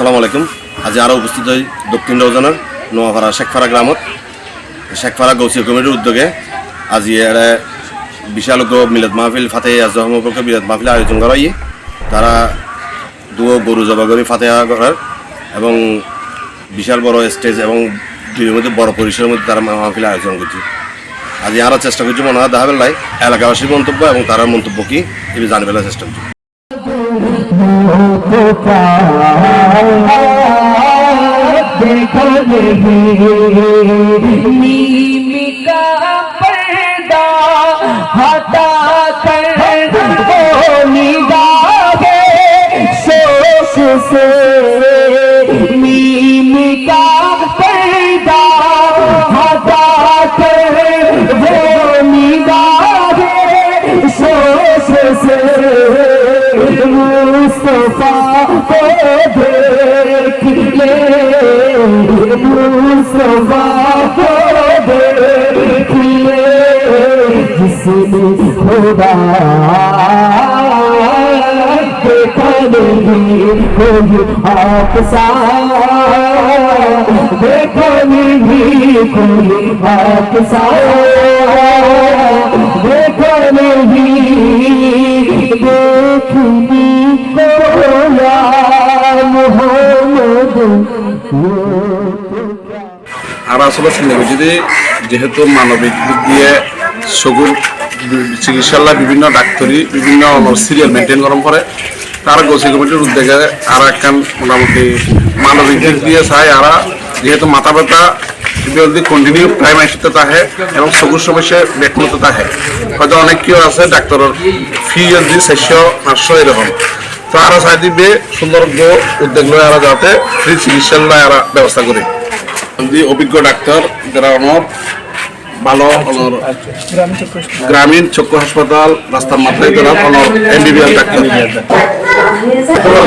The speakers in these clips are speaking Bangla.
আসসালামু আলাইকুম। আজি আরও উপস্থিত হই দক্ষিণ রৌজানের নোয়াপাড়া শেখপাড়া গ্রামত। শেখপাড়া গৌসিয়া কমিটির উদ্যোগে আজি এড়ে বিশাল গ্রহ মিলাদ মাহফিল ফাতে আজম উপলক্ষে মিলাদ মাহফিল আয়োজন করা হয় তারা দুও গরু জবা করে ফাতেহা করার এবং বিশাল বড় স্টেজ এবং দুইয়ের মধ্যে বড় পরিসরের মধ্যে তারা মাহফিল আয়োজন করছে। আজি আরও চেষ্টা করছি মনে হয় দেখা বেলায় এলাকাবাসীর মন্তব্য এবং তার মন্তব্য কি এটা জানি চেষ্টা করছি। হতে দেখো নীমিকা পর্দা হতা কর मुस्तफा को देख ले मुस्तफा को देख ले जिसने खुदा देखा नहीं कोई आप सा देखा नहीं कोई आप सा देखा नहीं देखनी আর আসলে সিনেমাটিতে যেহেতু মানবিক দিক দিয়ে চকুর চিকিৎসালয়, বিভিন্ন ডাক্তারি, বিভিন্ন সিরিয়াল মেনটেন গরম করে তারা গোসি কমিটির উদ্যোগে আর একখান মোটামুটি মানবিক দিক দিয়ে চাই। আর যেহেতু মাথা ব্যথা যদি কন্টিনিউ প্রাইম আইসিতে থাকে এবং চকুর সমস্যা ব্যাকুলতা থাকে, হয়তো অনেক কেউ আছে, ডাক্তারের ফি যদি চারশো, পাঁচশো এরকম। তো আরও চাই দিবে, সুন্দর উদ্যোগ লয় আর যাতে ফ্রি চিকিৎসার লয় আর ব্যবস্থা করি। অভিজ্ঞ ডাক্তার যারা আমার ভালো আমার গ্রামীণ চক্ষু হাসপাতাল, রাস্তার মাথায় যারা আমার এমবিবিএস ডাক্তার। প্রথম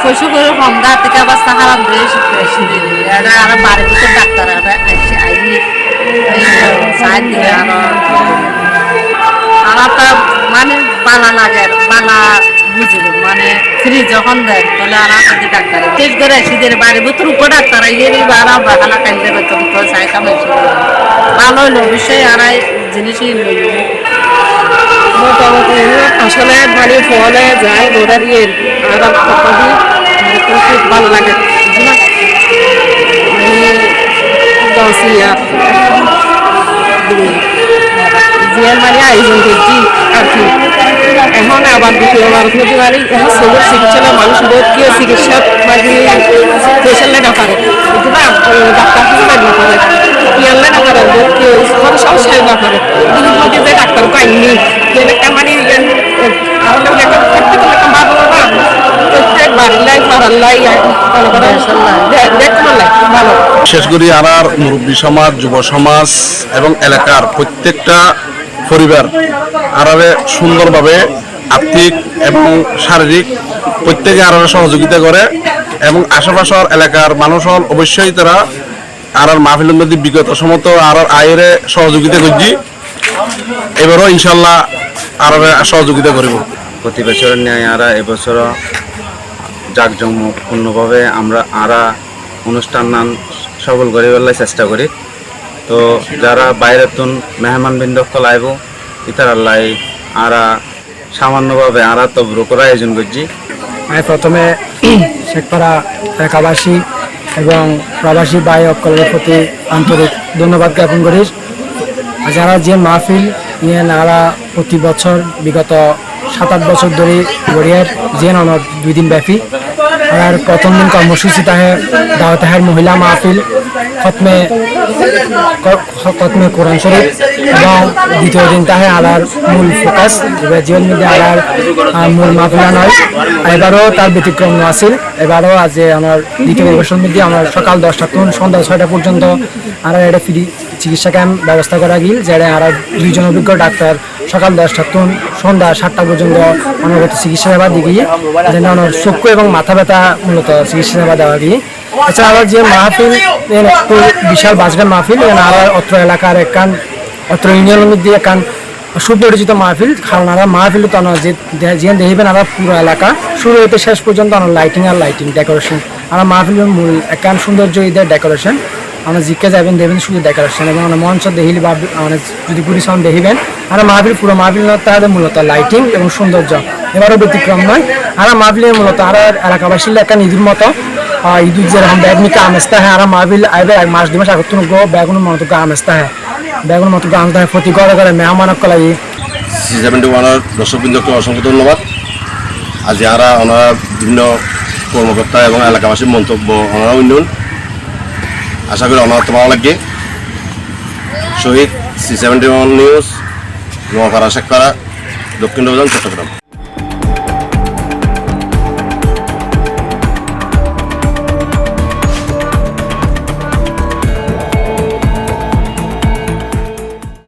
ফসু করে হমদা থেকে আবার সাহারা বেশ বেশি এটা আর বাড়ির ভিতর ডাক্তার আইসি আইনি সাহায্য আমার তো মানে বালা লাগে, বালা বুঝিল মানে ফ্রি যখন দেয়, তাহলে আর যদি ডাক্তার শেষ করে সিদের বাড়ির ভিতর উপর ডাক্তার আইয়ে আর বাগালা কাইলে বেতন তো চাই কামাইছি ভালো হইল অবশ্যই আর জিনিসই লইল মোটামুটি আসলে মানে ফলে যায় গোড়ার ইয়ে আর খুব ভালো লাগে। জিয়ার মানে আয়োজন করছি আর কি। এখন আবার দ্বিতীয়বার হতে পারে এখন সবুজ চিকিৎসালয় মানুষ বোধ কি চিকিৎসা মানে পেশেন্ট না ডাক্তার না পারে ইয়াল্লা না পারে কি সব বাড়িলাই পাড়াল্লাই ভালো বিশেষ করে আর মুরব্বী সমাজ, যুব সমাজ এবং এলাকার প্রত্যেকটা পরিবার আরারে সুন্দরভাবে আর্থিক এবং শারীরিক প্রত্যেকে আরও সহযোগিতা করে এবং আশেপাশের এলাকার মানুষ হল অবশ্যই তারা আর মাহফিলের মধ্যে বিগত সমত আর আয়ের সহযোগিতা করছি। এবারও ইনশাল্লাহ আর সহযোগিতা করব। প্রতি বছরের ন্যায় আরা এবছরও জাঁকজমকপূর্ণভাবে আমরা আরা অনুষ্ঠান নান সবল করে বেলায় চেষ্টা করি। তো যারা বাইরের তুন মেহমান বিন্দকল আইব, ইতার আল্লাহ আরা সামান্যভাবে আরা তব্র করা আয়োজন করছি। আমি প্রথমে শেখপাড়া এলাকাবাসী এবং প্রবাসী ভাই অকলের প্রতি আন্তরিক ধন্যবাদ জ্ঞাপন করি। যারা যে মাহফিল নিয়ে নারা প্রতি বছর বিগত সাত আট বছর ধরে গড়িয়ার যে অনর দুই দিন ব্যাপী আর প্রথম দিন কর্মসূচি তাহে দাওয়াত তাহের মহিলা মাহফিল, খতমে খতমে কোরআন শরীফ এবং দ্বিতীয় দিন তাহে আলার মূল ফোকাস জীবন মধ্যে আলার মূল মাহফিলা নয় এবারও তার ব্যতিক্রম আছিল এবারও আজ আমার দ্বিতীয় নির্বাচন মধ্যে আমার সকাল দশটা সন্ধ্যা ছয়টা পর্যন্ত আর এটা ফ্রি চিকিৎসা ক্যাম্প ব্যবস্থা করা গিল যেটা আর দুইজন অভিজ্ঞ ডাক্তার সকাল দশটা থেকে সন্ধ্যা সাতটা পর্যন্ত অনগত চিকিৎসা সেবা দিয়ে যেটা আমার চক্ষু এবং মাথা ব্যথা মূলত চিকিৎসা সেবা দেওয়া গিয়ে। এছাড়া আবার যে মাহফিল বিশাল বাজগান মাহফিল এর আর অত্র এলাকার একখান অত্র ইউনিয়নের মধ্যে একখান সুপরিচিত মাহফিল কারণ আর মাহফিল তো যে যে দেখবেন আর পুরো এলাকা। শুরু হইতে শেষ পর্যন্ত আমার লাইটিং আর লাইটিং ডেকোরেশন আর মাহফিলের মূল একখান সৌন্দর্য ঈদের ডেকোরেশন আমরা জিজ্ঞে যাবেন দেখবেন শুধু ডেকোরেশন এবং আমরা মঞ্চ দেখিলে, বা মানে যদি পরিশ্রম দেখিবেন, আর মাহফিল পুরো মাহফিল তাদের মূলত লাইটিং এবং সৌন্দর্য। এবারও ব্যতিক্রম নয়। আর মাহফিলের মূলত আর এলাকাবাসীর একটা নিজের মতো ঈদুর যেরকম ব্যাগ নিকে আমেজতা হ্যাঁ। আর মাহফিল আইবে এক মাস, দুই মাস আগত গো ব্যাগুন মতো আমেজতা হ্যাঁ। ব্যাগুন মতো আমেজতা হ্যাঁ। প্রতি ঘরে ঘরে মেহমানক কলাই সি সেভেন্টি ওয়ানের দর্শকবৃন্দকে অসংখ্য ধন্যবাদ। আজ যারা ওনারা বিভিন্ন কর্মকর্তা এবং এলাকাবাসীর মন্তব্য ওনারা উন্নয়ন আশা করি অনাহত ভালো লাগবে। Shahid C seventy one news Noapara Shekhpara দক্ষিণ চট্টগ্রাম।